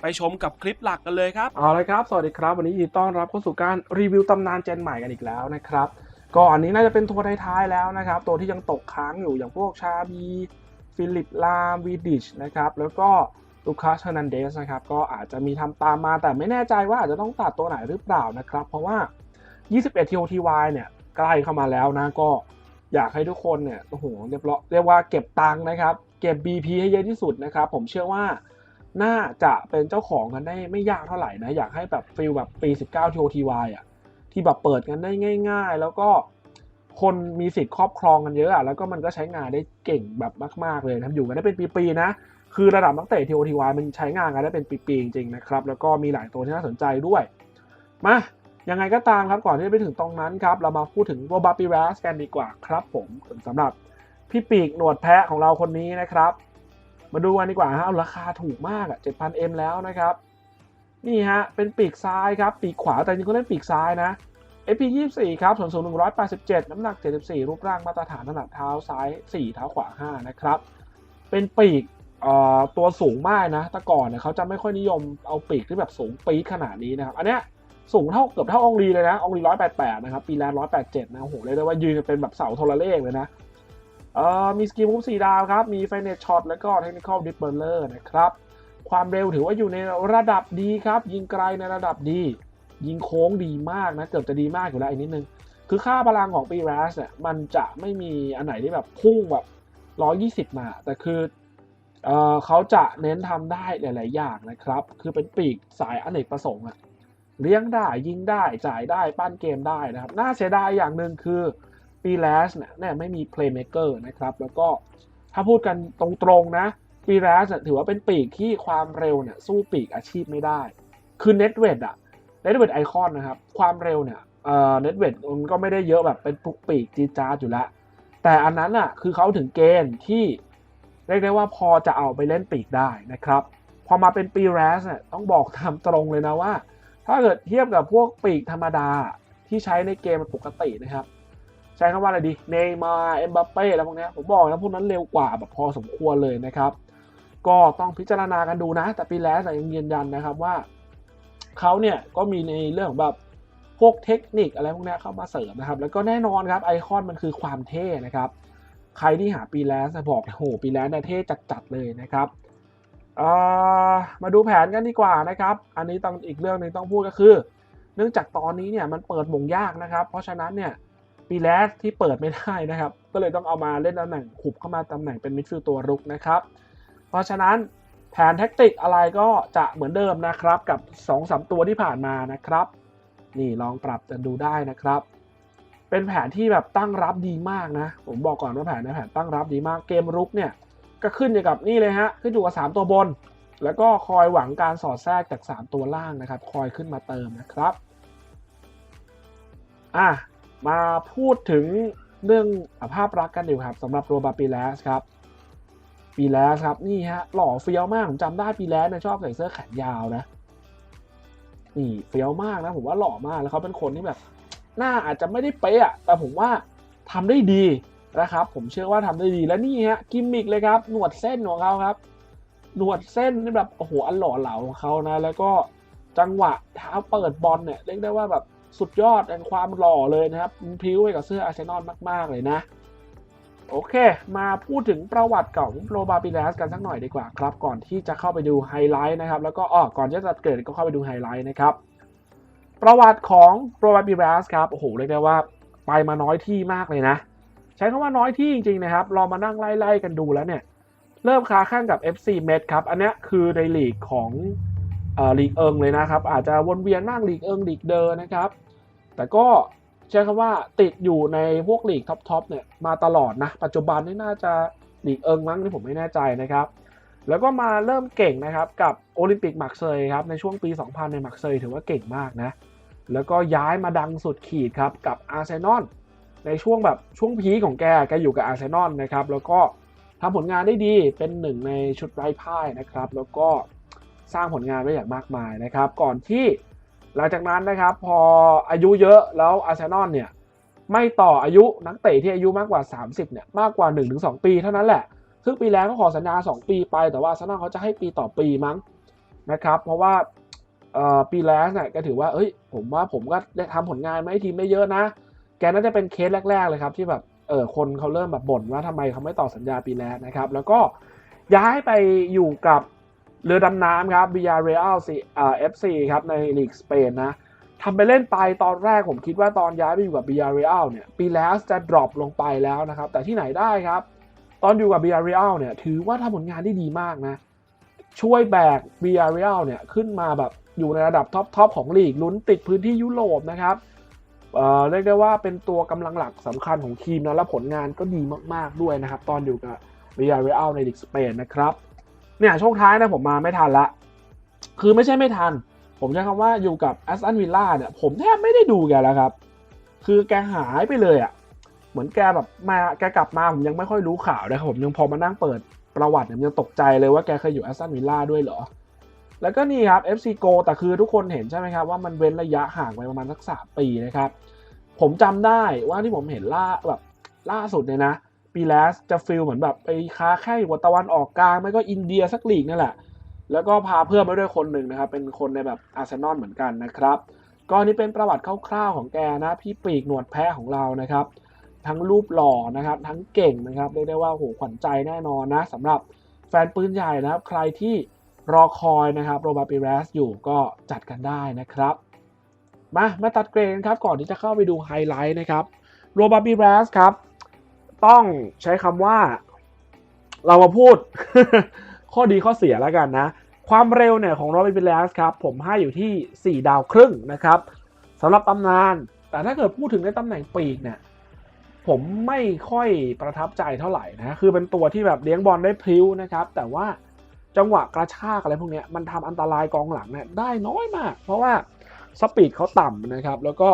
ไปชมกับคลิปหลักกันเลยครับ เอาเลยครับ สวัสดีครับ วันนี้ยินดีต้อนรับเข้าสู่การรีวิวตำนานเจนใหม่กันอีกแล้วนะครับ ก็อันนี้น่าจะเป็นตัวท้ายๆแล้วนะครับ ตัวที่ยังตกค้างอยู่อย่างพวกชาบีฟิลิปลามวีดิชนะครับ แล้วก็ลูคัสเฮอร์นันเดสนะครับ ก็อาจจะมีทำตามมาแต่ไม่แน่ใจว่าอาจจะต้องตัดตัวไหนหรือเปล่านะครับ เพราะว่า 21 TOTY เนี่ยใกล้เข้ามาแล้วนะก็อยากให้ทุกคนเนี่ยโอ้โหเรียบร้อยเรียกว่าเก็บตังค์นะครับ เก็บ BP ให้เยอะที่สุดนะครับ ผมเชื่อว่า น่าจะเป็นเจ้าของกันได้ไม่ยากเท่าไหร่นะ อยากให้แบบฟิลแบบปี 19 TOTY อะที่แบบเปิดกันได้ง่าย ๆ แล้วก็คนมีสิทธิ์ครอบครองกันเยอะอะแล้วก็มันก็ใช้งานได้เก่งแบบมากๆเลยนะอยู่กันได้เป็นปีๆนะ คือระดับนักเตะ TOTY มันใช้งานกันได้เป็นปีๆจริงๆนะครับแล้วก็มีหลายตัวที่น่าสนใจด้วยมายังไงก็ตามครับก่อนที่จะไปถึงตรงนั้นครับ เรามาพูดถึงโรบาปิรัสกันดีกว่าครับผมสำหรับพี่ปีกหนวดแพะของเราคนนี้นะครับ มาดูกันดีกว่าฮะราคาถูกมากอะ 7,000M แล้วนะครับ นี่ฮะ เป็นปีกซ้ายครับ ปีกขวาแต่จริงๆก็เล่นปีกซ้ายนะ AP 24 ครับส่วนสูง 187 น้ำหนัก 74 รูปร่างมาตรฐานถนัดเท้าซ้าย 4 เท้าขวา 5 นะครับ เป็นปีกเอ่อตัวสูงมากนะ แต่ก่อนเนี่ยเขาจะไม่ค่อยนิยมเอาปีกที่แบบสูงปี๊ดขนาดนี้นะครับ อันเนี้ยสูงเท่าเกือบเท่าองลีเลยนะ องลี188 นะครับ ปีแลนด์187 นะโอ้โหเรียกได้ว่ายืนกันเป็นแบบเสาโทรเลขเลยนะ เอ่อมีสกิลมูฟ4ดาวครับ มีไฟเน e ช็อตแล้วก็เทคนิคอลดิ b เบอร์เลอร์นะครับ ความเร็วถือว่าอยู่ในระดับดีครับ ยิงไกลในระดับดี ยิงโค้งดีมากนะ เกือบจะดีมากอยู่แล้วอีกนิดนึง คือค่าพลังของปีแรสเนี่ยมันจะไม่มีอันไหนที่แบบพุ่งแบบ 120 มา แต่คือเอ่อเขาจะเน้นทำได้หลาย ๆ อย่างนะครับ คือเป็นปีกสายอเนกประสงค์อะเลี้ยงได้ยิงได้จ่ายได้ปั้นเกมได้นะครับ น่าเสียดายอย่างหนึ่งคือ ปีแรสเนี่ยเนี่ยไม่มี playmaker นะครับ แล้วก็ถ้าพูดกันตรงๆนะปีแรสถือว่าเป็นปีกที่ความเร็วเนี่ยสู้ปีกอาชีพไม่ได้ คือเน็ตเวทอะเน็ตเวทไอคอนนะครับ ความเร็วเนี่ยเอ่อเน็ตเวทมันก็ไม่ได้เยอะแบบเป็นปุกปีกจีจาดอยู่แล้ว แต่อันนั้นอะคือเขาถึงเกณฑ์ที่เรียกได้ว่าพอจะเอาไปเล่นปีกได้นะครับ พอมาเป็นปีแรสเนี่ยต้องบอกตามตรงเลยนะว่า ถ้าเกิดเทียบกับพวกปีกธรรมดาที่ใช้ในเกมปกตินะครับ ใช้คำว่าอะไรดี เนย์มาร์เอ็มบัปเป้แล้วพวกนี้ผมบอกนะพวกนั้นเร็วกว่าแบบพอสมควรเลยนะครับ ก็ต้องพิจารณากันดูนะ แต่ปีแรกยังยืนยันนะครับว่าเขาเนี่ยก็มีในเรื่องแบบพวกเทคนิคอะไรพวกนี้เข้ามาเสริมนะครับ แล้วก็แน่นอนครับไอคอนมันคือความเท่นะครับ ใครที่หาปีแรกจะบอกโอ้โหปีแรกเนี่ยเท่จัดๆเลยนะครับมาดูแผนกันดีกว่านะครับ อันนี้ต้องอีกเรื่องหนึงต้องพูดก็คือ เนื่องจากตอนนี้เนี่ยมันเปิดมงยากนะครับ เพราะฉะนั้นเนี่ย ปีแรกที่เปิดไม่ได้นะครับ ก็เลยต้องเอามาเล่นตำแหน่งขุบเข้ามาตำแหน่งเป็นมิดฟิลด์ตัวรุกนะครับ เพราะฉะนั้นแผนแท็กติกอะไรก็จะเหมือนเดิมนะครับกับ 2-3 ตัวที่ผ่านมานะครับ นี่ลองปรับกันดูได้นะครับ เป็นแผนที่แบบตั้งรับดีมากนะ ผมบอกก่อนว่าแผนในแผนตั้งรับดีมากเกมรุกเนี่ยก็ขึ้นอยู่กับนี่เลยฮะขึ้นอยู่กับ 3 ตัวบน แล้วก็คอยหวังการสอดแทรกจาก 3 ตัวล่างนะครับ คอยขึ้นมาเติมนะครับอะ มาพูดถึงเรื่องภาพลักษณ์กันดีกว่ครับสำหรับโรบาปีแลสครับปีแลสครับนี่ฮะหล่อเฟี้ยวมากผมจำได้ปีแลสเนี่ยชอบใส่เสื้อแขนยาวนะนี่เฟี้ยวมากนะผมว่าหล่อมากแล้วเขาเป็นคนที่แบบหน้าอาจจะไม่ได้เป๊ะอะแต่ผมว่าทำได้ดีนะครับ ผมเชื่อว่าทำได้ดีและนี่ฮะกิมมิกเลยครับ หนวดเส้นของเขาครับ หนวดเส้นนี่แบบโอ้โหอันหล่อเหลาของเขานะ แล้วก็จังหวะเท้าเปิดบอลเนี่ยเรียกได้ว่าแบบ สุดยอดแห่งความหล่อเลยนะครับพิ้วไปกับเสื้ออาร์เซนอลมาก ๆ เลยนะ โอเค มาพูดถึงประวัติของโรบาปิเลสกันสักหน่อยดีกว่าครับ ก่อนที่จะเข้าไปดูไฮไลท์นะครับ แล้วก็อ๋อก่อนที่จะเกิดก็เข้าไปดูไฮไลท์นะครับ ประวัติของโรบาปิเลสครับโอ้โหเรียกได้ว่าไปมาน้อยที่มากเลยนะ ใช้คำว่าน้อยที่จริง ๆ นะครับเรามานั่งไล่ๆกันดูแล้วเนี่ย เริ่มค้าข้างกับ FC Met ครับอันนี้คือในลีกของ ลีกเอิงเลยนะครับ อาจจะวนเวียนนั่งลีกเอิงลีกเดอร์นะครับ แต่ก็ใช้คำว่าติดอยู่ในพวกลีกท็อปๆเนี่ยมาตลอดนะ ปัจจุบันนี่น่าจะลีกเอิงมั้งนี่ผมไม่แน่ใจนะครับ แล้วก็มาเริ่มเก่งนะครับกับโอลิมปิกมักเซยครับในช่วงปี 2000 ในมักเซยถือว่าเก่งมากนะ แล้วก็ย้ายมาดังสุดขีดครับกับอาร์เซนอลในช่วงแบบช่วงพีของแกแกอยู่กับอาร์เซนอลนะครับ แล้วก็ทำผลงานได้ดีเป็นหนึ่งในชุดไร้พ่ายนะครับ แล้วก็ สร้างผลงานไว้อย่างมากมายนะครับ ก่อนที่หลังจากนั้นนะครับ พออายุเยอะแล้วอาร์เซนอลเนี่ยไม่ต่ออายุนักเตะที่อายุมากกว่า 30เนี่ยมากกว่า 1-2 ปีเท่านั้นแหละซึ่งปีแล้วก็ขอสัญญา 2 ปีไปแต่ว่าอาร์เซนอลเขาจะให้ปีต่อปีมั้งนะครับเพราะว่าปีแล้วเนี่ยก็ถือว่าเอ้ยผมว่าผมก็ได้ทำผลงานมาให้ทีมไม่เยอะนะ แกน่าจะเป็นเคสแรก ๆเลยครับที่แบบเออคนเขาเริ่มแบบบ่นว่าทำไมเขาไม่ต่อสัญญาปีแรกนะครับ แล้วก็ย้ายไปอยู่กับ เรือดำน้ำครับ Villarreal ซีอ่า FC ครับในลีกสเปนนะทำไปเล่นไปตอนแรกผมคิดว่าตอนย้ายไปอยู่กับ Villarreal เนี่ยปีแล้วจะดรอปลงไปแล้วนะครับ แต่ที่ไหนได้ครับ ตอนอยู่กับ Villarreal เนี่ยถือว่าทำผลงานได้ดีมากนะ ช่วยแบก Villarreal เนี่ยขึ้นมาแบบอยู่ในระดับท็อปทอปของลีกลุ้นติดพื้นที่ยุโรปนะครับเออเรียกได้ว่าเป็นตัวกำลังหลักสำคัญของทีมนะและผลงานก็ดีมาก ๆด้วยนะครับ ตอนอยู่กับ Villarreal ในลีกสเปนนะครับ เนี่ยช่วงท้ายนะผมมาไม่ทันละ คือไม่ใช่ไม่ทัน ผมใช้คำว่าอยู่กับแอสตันวิลล่าเนี่ย ผมแทบไม่ได้ดูแกแล้วครับ คือแกหายไปเลยอะ่ะ เหมือนแกแบบมาแกกลับมาผมยังไม่ค่อยรู้ข่าวนะครับผมยังพอมานั่งเปิดประวัติเนี่ยยังตกใจเลยว่าแกเคยอยู่แอสตันวิลล่าด้วยเหรอ แล้วก็นี่ครับ FC Go แต่คือทุกคนเห็นใช่ไหมครับว่ามันเว้นระยะห่างไปประมาณสักสามปีนะครับ ผมจำได้ว่าที่ผมเห็นล่าแบบล่าสุดเนี่ยนะ ปีแลสจะฟิลเหมือนแบบไปค้าแค่อยู่กัตะวันออกกลางไม่ก็อินเดียสักลีกนั่นแหละ แล้วก็พาเพื่อนมาด้วยคนหนึ่งนะครับ เป็นคนในแบบอาร์เซนอลเหมือนกันนะครับก็นี่เป็นประวัติคร่าวๆของแกนะ พี่ปีกหนวดแพะของเรานะครับ ทั้งรูปหล่อนะครับ ทั้งเก่งนะครับเรียกได้ว่าโหขวัญใจแน่นอนนะสำหรับแฟนปืนใหญ่นะครับ ใครที่รอคอยนะครับโรบาปิเรสอยู่ก็จัดกันได้นะครับ มามาตัดเกรดกันครับก่อนที่จะเข้าไปดูไฮไลท์นะครับโรบาปิเรสครับ ต้องใช้คำว่า เรามาพูด ข้อดีข้อเสียแล้วกันนะ ความเร็วเนี่ยของโรบินเบลสครับ ผมให้อยู่ที่ 4 ดาวครึ่งนะครับสำหรับตำนาน แต่ถ้าเกิดพูดถึงในตำแหน่งปีกเนี่ยผมไม่ค่อยประทับใจเท่าไหร่นะ คือเป็นตัวที่แบบเลี้ยงบอลได้พลิ้วนะครับ แต่ว่าจังหวะกระชากอะไรพวกเนี้ยมันทำอันตรายกองหลังเนี่ยได้น้อยมาก เพราะว่าสปีดเขาต่ำนะครับ แล้วก็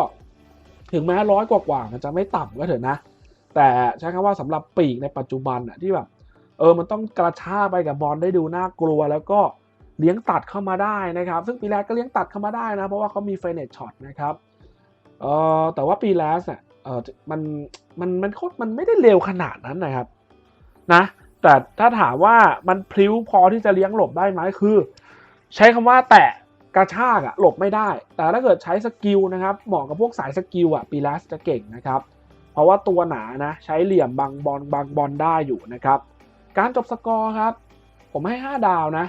ถึงแม้ร้อยกว่าๆมันจะไม่ต่ำก็เถอะนะ แต่ใช้คำว่าสำหรับปีกในปัจจุบันอะที่แบบเออมันต้องกระชากไปกับบอลได้ดูน่ากลัว แล้วก็เลี้ยงตัดเข้ามาได้นะครับ ซึ่งปีแรกก็เลี้ยงตัดเข้ามาได้นะเพราะว่าเขามีเฟเนตช็อตนะครับเออแต่ว่าปีแรกเนี่ยเออมันมันมันโคตรมันไม่ได้เร็วขนาดนั้นนะครับนะแต่ถ้าถามว่ามันพลิ้วพอที่จะเลี้ยงหลบได้ไหมคือ ใช้คำว่าแตะกระชากอะหลบไม่ได้ แต่ถ้าเกิดใช้สกิลนะครับเหมาะกับพวกสายสกิลอะปีแรกจะเก่งนะครับ เพราะว่าตัวหนานะใช้เหลี่ยมบังบอลบังบอลได้อยู่นะครับ การจบสกอร์ครับ ผมให้ 5 ดาวนะ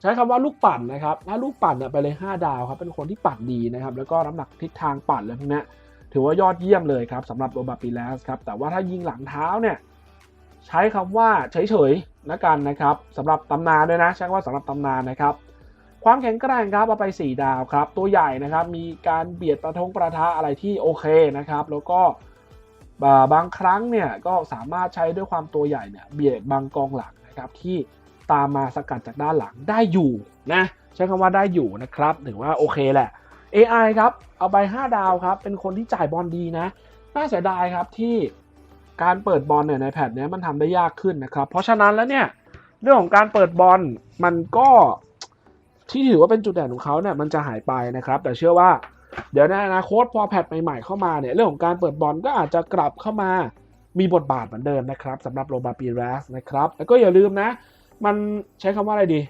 ใช้คำว่าลูกปั่นนะครับถ้าลูกปั่นเนี่ยไปเลย 5 ดาวครับเป็นคนที่ปั่นดีนะครับ แล้วก็น้ำหนักทิศทางปั่นเลยพวกนี้ถือว่ายอดเยี่ยมเลยครับสำหรับโรบาปิเลสครับแต่ว่าถ้ายิงหลังเท้าเนี่ยใช้คำว่าเฉยๆนะกันนะครับสำหรับตำนานด้วยนะใช้คำว่าสำหรับตำนานนะครับความแข็งแกร่งครับเอาไป 4 ดาวครับ ตัวใหญ่นะครับ มีการเบียดประทงประทะอะไรที่โอเคนะครับ แล้วก็ บางครั้งเนี่ยก็สามารถใช้ด้วยความตัวใหญ่เนี่ยเบียดบางกองหลังนะครับที่ตามมาสกัดจากด้านหลังได้อยู่นะใช้คำว่าได้อยู่นะครับถือว่าโอเคแหละ AI ครับเอาไป 5 ดาวครับ เป็นคนที่จ่ายบอลดีนะ น่าเสียดายครับที่การเปิดบอลเนี่ยในแพทเนี้ยมันทำได้ยากขึ้นนะครับ เพราะฉะนั้นแล้วเนี่ยเรื่องของการเปิดบอลมันก็ที่ถือว่าเป็นจุดเด่นของเขาเนี่ยมันจะหายไปนะครับ แต่เชื่อว่า เดี๋ยวในอนาคตพอแพทใหม่ๆเข้ามาเนี่ยเรื่องของการเปิดบอลก็อาจจะกลับเข้ามามีบทบาทเหมือนเดิมนะครับสำหรับโรบาปีรัสนะครับแล้วก็อย่าลืมนะ มันใช้คำว่าอะไรดี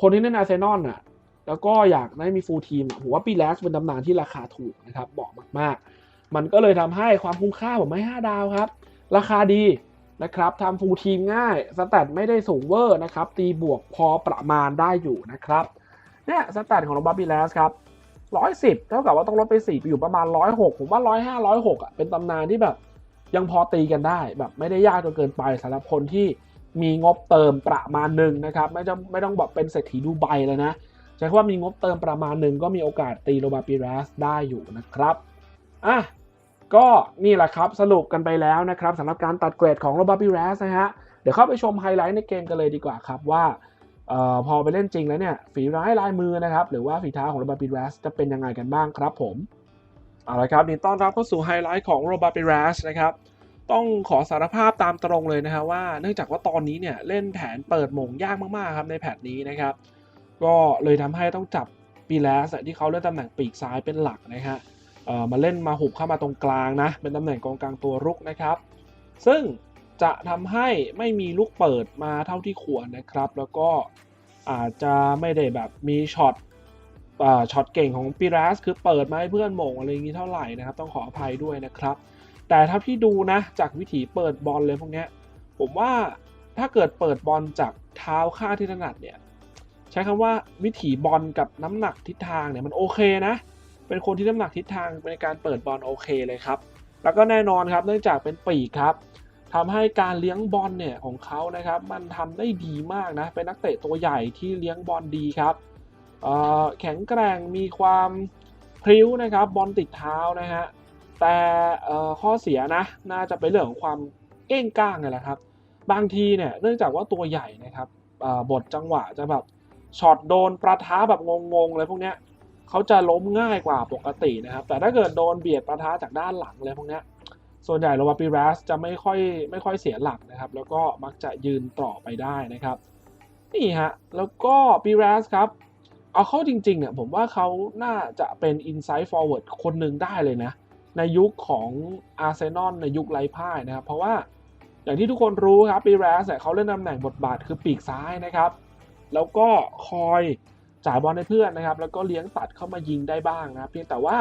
คนที่เล่นอาร์เซนอลน่ะแล้วก็อยากได้มีฟูลทีมผมว่าปีแรสเป็นตำนานที่ราคาถูกนะครับเหมาะมากๆ มันก็เลยทำให้ความคุ้มค่าผมให้5ดาวครับ ราคาดีนะครับทำฟูลทีมง่ายสแตทไม่ได้สูงเวอร์นะครับตีบวกพอประมาณได้อยู่นะครับเนี่ยสแตทของโรบาปีแรสครับ ร้อยสิบเท่ากับว่าต้องลดไปสี่ไปอยู่ประมาณร้อยหกผมว่าร้อยห้าร้อยหกอะเป็นตำนานที่แบบ ยังพอตีกันได้แบบไม่ได้ยากจนเกินไปสำหรับคนที่มีงบเติมประมาณหนึ่งนะครับ ไม่ต้องไม่ต้องแบบเป็นเศรษฐีดูไบเลยนะใช้คำว่ามีงบเติมประมาณหนึ่งก็มีโอกาสตีโรบาปิรัสได้อยู่นะครับอะก็นี่แหละครับสรุปกันไปแล้วนะครับสำหรับการตัดเกรดของโรบาปิรัสนะฮะเดี๋ยวเข้าไปชมไฮไลท์ในเกมกันเลยดีกว่าครับว่า ออพอไปเล่นจริงแล้วเนี่ยฝีร้ายลายมือนะครับหรือว่าฝีเท้าของโรบาร์ปิรัสจะเป็นยังไงกันบ้างครับผมเอาละครับนี่ต้อนรับเข้าสู่ไฮไลท์ของโรบาปิรัสนะครับต้องขอสารภาพตามตรงเลยนะครับว่าเนื่องจากว่าตอนนี้เนี่ยเล่นแผนเปิดหม่งยากมากๆครับในแผนนี้นะครับก็เลยทำให้ต้องจับปีแลสที่เขาเล่นตำแหน่งปีกซ้ายเป็นหลักนะฮะมาเล่นมาหุบเข้ามาตรงกลางนะเป็นตำแหน่งกองกลางตัวรุกนะครับ ซึ่ง จะทำให้ไม่มีลูกเปิดมาเท่าที่ควรนะครับ แล้วก็อาจจะไม่ได้แบบมีช็อตอช็อตเก่งของปีแลสคือเปิดมาให้เพื่อนหม่งอะไรอย่างนี้เท่าไหร่นะครับ ต้องขออภัยด้วยนะครับ แต่เท่าที่ดูนะ จากวิถีเปิดบอลเลยพวกนี้ผมว่าถ้าเกิดเปิดบอลจากเท้าข้าที่ถนัดเนี่ยใช้คำว่าวิถีบอลกับน้ำหนักทิศทางเนี่ยมันโอเคนะ เป็นคนที่น้ำหนักทิศทางในการเปิดบอลโอเคเลยครับ แล้วก็แน่นอนครับเนื่องจากเป็นปีกครับ ทำให้การเลี้ยงบอลเนี่ยของเขานะครับ มันทำได้ดีมากนะ เป็นนักเตะตัวใหญ่ที่เลี้ยงบอลดีครับแข็งแกร่งมีความพริ้วนะครับบอลติดเท้านะฮะแต่ข้อเสียนะน่าจะเป็นเรื่องของความเก้งก้างนี่แหละครับ บางทีเนี่ยเนื่องจากว่าตัวใหญ่นะครับบทจังหวะจะแบบช็อตโดนประท้าแบบงงๆเลยพวกเนี้ยเขาจะล้มง่ายกว่าปกตินะครับ แต่ถ้าเกิดโดนเบียดประท้าจากด้านหลังเลยพวกเนี้ย ส่วนใหญ่โรบาปิรัสจะไม่ค่อยไม่ค่อยเสียหลักนะครับ แล้วก็มักจะยืนต่อไปได้นะครับนี่ฮะแล้วก็ปิรัสครับ เอาเข้าจริงๆเนี่ยผมว่าเขาน่าจะเป็น inside forward คนหนึ่งได้เลยนะ ในยุคของอาร์เซนอลในยุคไร้พ่ายนะครับ เพราะว่าอย่างที่ทุกคนรู้ครับปีแรสเนี่ยเขาเล่นตำแหน่งบทบาทคือปีกซ้ายนะครับ แล้วก็คอยจ่ายบอลให้เพื่อนนะครับ แล้วก็เลี้ยงตัดเข้ามายิงได้บ้างนะเพียงแต่ว่า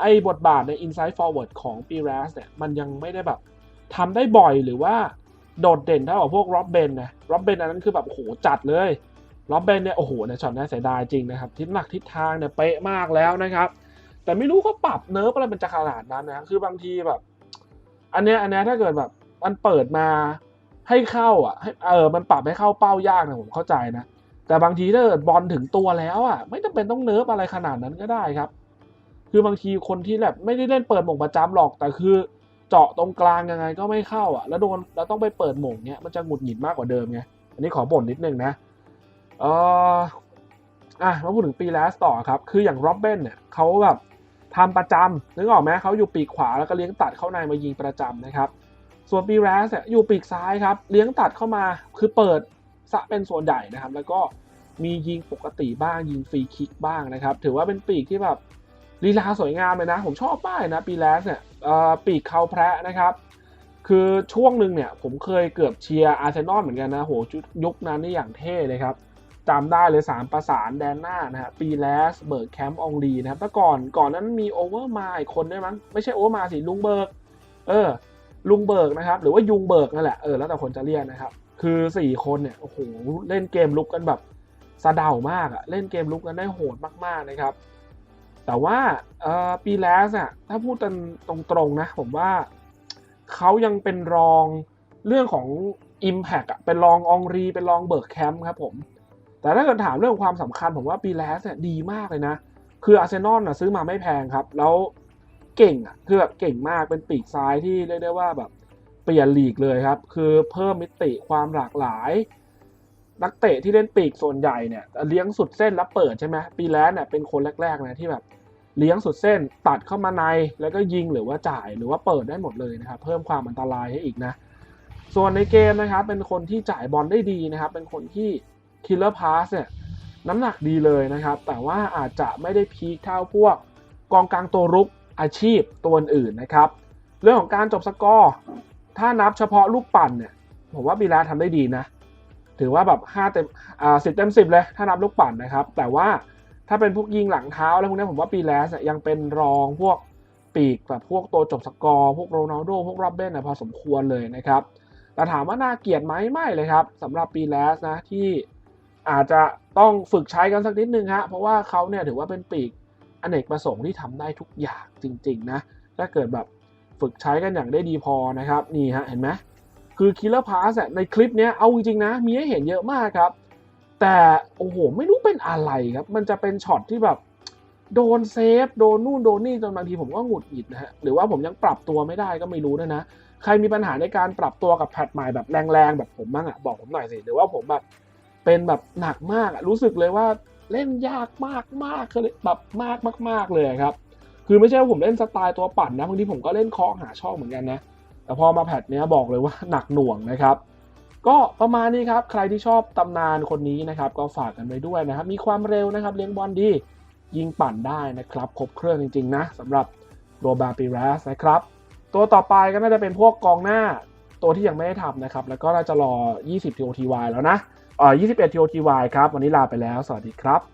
ไอ้บทบาทใน inside forward ของปีแรสเนี่ย มันยังไม่ได้แบบทำได้บ่อยหรือว่าโดดเด่นเท่ากับพวกร็อบเบนนะร็อบเบนอันนั้นคือแบบโหจัดเลยร็อบเบนเนี่ยโอ้โหในช็อตนี้เสียดายจริงนะครับทิศหนักทิศทางเนี่ยเป๊ะมากแล้วนะครับ แต่ไม่รู้เขาปรับเนิร์ฟอะไรมันจะขนาดนั้นนะคือบางทีแบบ อันเนี้ยอันเนี้ยถ้าเกิดแบบมันเปิดมาให้เข้าอะให้เออมันปรับให้เข้าเป้ายากนะผมเข้าใจนะแต่บางทีถ้าเกิดบอลถึงตัวแล้วอะ ไม่จำเป็นต้องเนิร์ฟอะไรขนาดนั้นก็ได้ครับ คือบางทีคนที่แบบไม่ได้เล่นเปิดหม่งประจำหรอก แต่คือเจาะตรงกลางยังไงก็ไม่เข้าอะ แล้วโดนแล้วต้องไปเปิดหม่งเนี้ยมันจะหงุดหงิดมากกว่าเดิมไง อันนี้ขอบ่นนิดนึงนะ เอออะมาพูดถึงปีแลสต่อครับ คืออย่างโรบเบนเนี่ยเขาแบบทำประจำนึกออกไหมเขาอยู่ปีกขวาแล้วก็เลี้ยงตัดเข้าในมายิงประจำนะครับ ส่วนปีแรสเนี่ยอยู่ปีกซ้ายครับ เลี้ยงตัดเข้ามาคือเปิดสะเป็นส่วนใหญ่นะครับ แล้วก็มียิงปกติบ้างยิงฟรีคิกบ้างนะครับ ถือว่าเป็นปีกที่แบบ ลีลาสวยงามเลยนะ ผมชอบมากเลยนะปีแรสเนี่ยปีกเขาแพระนะครับ คือช่วงหนึ่งเนี่ยผมเคยเกือบเชียร์อาร์เซนอลเหมือนกันนะโหยุคนั้นนี่อย่างเท่เลยครับจำได้เลย 3 ประสานแดนหน้านะฮะปีแลสเบิร์กแคมป์องลีนะครับแต่ก่อนก่อนนั้นมีโอเวอร์มาอีกคนด้วยมั้ง ไม่ใช่โอเวอร์มาสิลุงเบิร์กเออ ลุงเบิร์กนะครับ หรือว่ายุงเบิร์กนั่นแหละเออแล้วแต่คนจะเรียกนะครับ คือ 4 คนเนี่ยโอ้โหเล่นเกมลุกกันแบบสะเดามากอะเล่นเกมลุกกันได้โหดมากๆนะครับ แต่ว่าปีแลสอะถ้าพูดกันตรงๆนะ ผมว่าเขายังเป็นรองเรื่องของ Impact อะเป็นรององรี เป็นรองเบิร์กแคมป์ครับผม แต่ถ้าเกิดถามเรื่องความสำคัญผมว่าปีแลสเนี่ยดีมากเลยนะ คืออาร์เซนอลน่ะซื้อมาไม่แพงครับ แล้วเก่งอะคือแบบเก่งมากเป็นปีกซ้ายที่เรียกได้ว่าแบบเปลี่ยนลีกเลยครับ คือเพิ่มมิติความหลากหลาย นักเตะที่เล่นปีกส่วนใหญ่เนี่ยเลี้ยงสุดเส้นแล้วเปิดใช่ไหมปีแลสเนี่ยเป็นคนแรกๆนะที่แบบเลี้ยงสุดเส้นตัดเข้ามาในแล้วก็ยิงหรือว่าจ่ายหรือว่าเปิดได้หมดเลยนะครับเพิ่มความอันตรายให้อีกนะ ส่วนในเกมนะครับเป็นคนที่จ่ายบอลได้ดีนะครับ เป็นคนที่คิลเลอร์พาสเนี่ยน้ำหนักดีเลยนะครับ แต่ว่าอาจจะไม่ได้พีคเท่าพวกกองกลางตัวรุกอาชีพตัวอื่นนะครับ เรื่องของการจบสกอร์ถ้านับเฉพาะลูกปั่นเนี่ยผมว่าบีลาทำได้ดีนะ ถือว่าแบบ5เต็มอ่าสิเต็มสิบเลย ถ้านับลูกปั่นนะครับ แต่ว่าถ้าเป็นพวกยิงหลังเท้าแล้วพวกนี้ผมว่าปีแลสเนี่ยยังเป็นรองพวกปีกแบบพวกตัวจบสกอร์พวกโรนัลโดพวกโรบเบนนะพอสมควรเลยนะครับ แต่ถามว่าน่าเกลียดไหมไม่เลยครับสำหรับปีแลสนะที่อาจจะต้องฝึกใช้กันสักนิดนึงฮะเพราะว่าเขาเนี่ยถือว่าเป็นปีกอเนกประสงค์ที่ทำได้ทุกอย่างจริง ๆ นะ ถ้าเกิดแบบฝึกใช้กันอย่างได้ดีพอนะครับ นี่ฮะเห็นไหม คือคิลเลอร์พาสในคลิปนี้เอาจริงๆนะ มีให้เห็นเยอะมากครับ แต่โอ้โห ไม่รู้เป็นอะไรครับ มันจะเป็นช็อตที่แบบ โดนเซฟ โดนนู่นโดนนี่จนบางทีผมก็หงุดหงิดนะฮะ หรือว่าผมยังปรับตัวไม่ได้ก็ไม่รู้นะนะ ใครมีปัญหาในการปรับตัวกับแพทใหม่แบบแรงๆ แบบผมบ้างอะบอกผมหน่อยสิ หรือว่าผมแบบเป็นแบบหนักมากอะรู้สึกเลยว่าเล่นยากมากมากเลยแบบมากมากๆเลยครับ คือไม่ใช่ว่าผมเล่นสไตล์ตัวปั่นนะบางทีผมก็เล่นเคาะหาช่องเหมือนกันนะ แต่พอมาแพทเนี้ยบอกเลยว่าหนักหน่วงนะครับ ก็ประมาณนี้ครับ ใครที่ชอบตำนานคนนี้นะครับ ก็ฝากกันไปด้วยนะครับ มีความเร็วนะครับ เลี้ยงบอลดี ยิงปั่นได้นะครับ ครบเครื่องจริง ๆ นะสำหรับโรบาปิรัสนะครับ ตัวต่อไปก็น่าจะเป็นพวกกองหน้าตัวที่ยังไม่ได้ทำนะครับ แล้วก็น่าจะรอ 20 TOTY แล้วนะเอ่อ21 TOTY ครับ วันนี้ลาไปแล้ว สวัสดีครับ